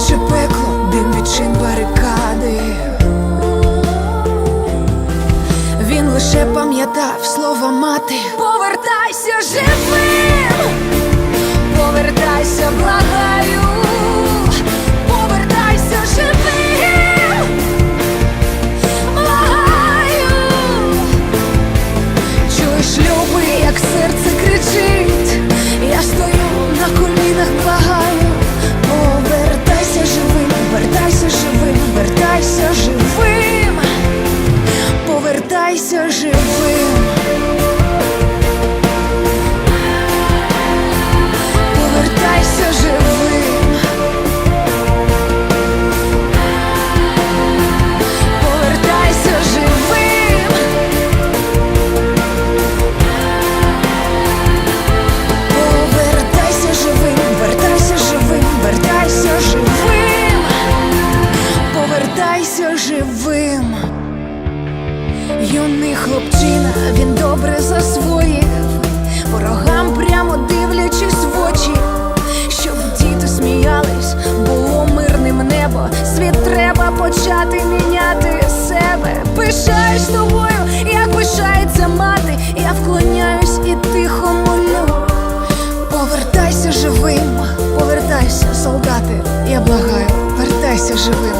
Наче пекло, дим відчин барикади. Він лише пам'ятав слова мати. Повертайся живим, повертайся, благаю, Почати міняти себе. Пишаєш тобою, як пишається мати. Я вклоняюсь і тихо молю. Повертайся живим, повертайся, солдати, я благаю, вертайся живим.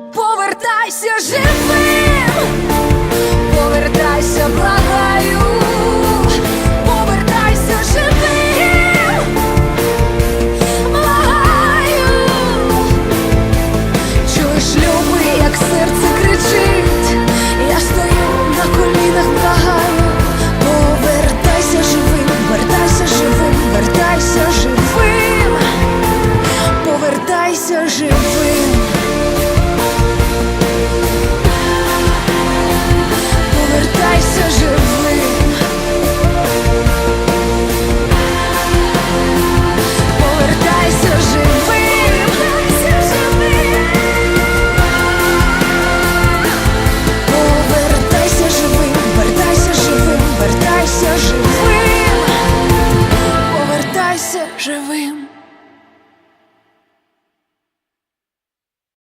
повертайся живим, повертайся, благаю, повертайся живим, чуєш люби, як серце кричить, я стою на колінах, благаю, повертайся живим, повертайся живим, повертайся живим.